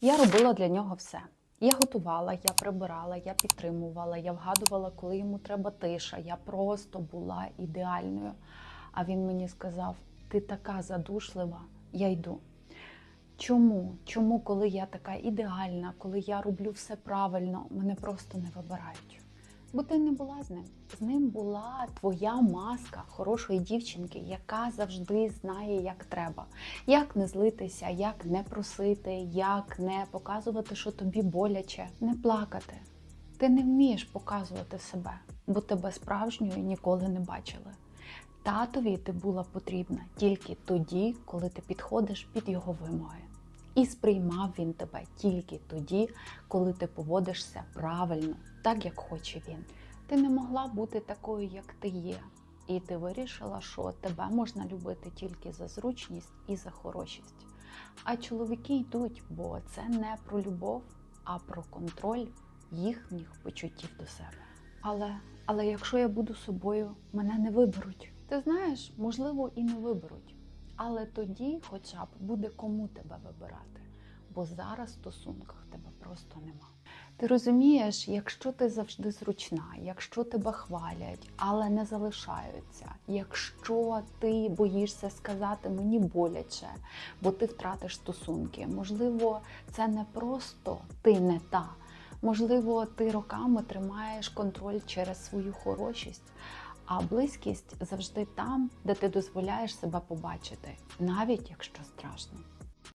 Я робила для нього все. Я готувала, я прибирала, я підтримувала, я вгадувала, коли йому треба тиша. Я просто була ідеальною. А він мені сказав: ти така задушлива, я йду. Чому? Чому, коли я така ідеальна, коли я роблю все правильно, мене просто не вибирають? Бо ти не була з ним. З ним була твоя маска хорошої дівчинки, яка завжди знає, як треба, як не злитися, як не просити, як не показувати, що тобі боляче, не плакати. Ти не вмієш показувати себе, бо тебе справжньою ніколи не бачили. Татові ти була потрібна тільки тоді, коли ти підходиш під його вимоги. І сприймав він тебе тільки тоді, коли ти поводишся правильно, так як хоче він. Ти не могла бути такою, як ти є. І ти вирішила, що тебе можна любити тільки за зручність і за хорошість. А чоловіки йдуть, бо це не про любов, а про контроль їхніх почуттів до себе. Але, але якщо я буду собою, мене не виберуть. Ти знаєш, можливо, і не виберуть. Але тоді, хоча б, буде кому тебе вибирати, бо зараз в стосунках тебе просто нема. Ти розумієш, якщо ти завжди зручна, якщо тебе хвалять, але не залишаються, якщо ти боїшся сказати мені боляче, бо ти втратиш стосунки, можливо, це не просто ти не та. Можливо, ти роками тримаєш контроль через свою хорошість, а близькість завжди там, де ти дозволяєш себе побачити, навіть якщо страшно.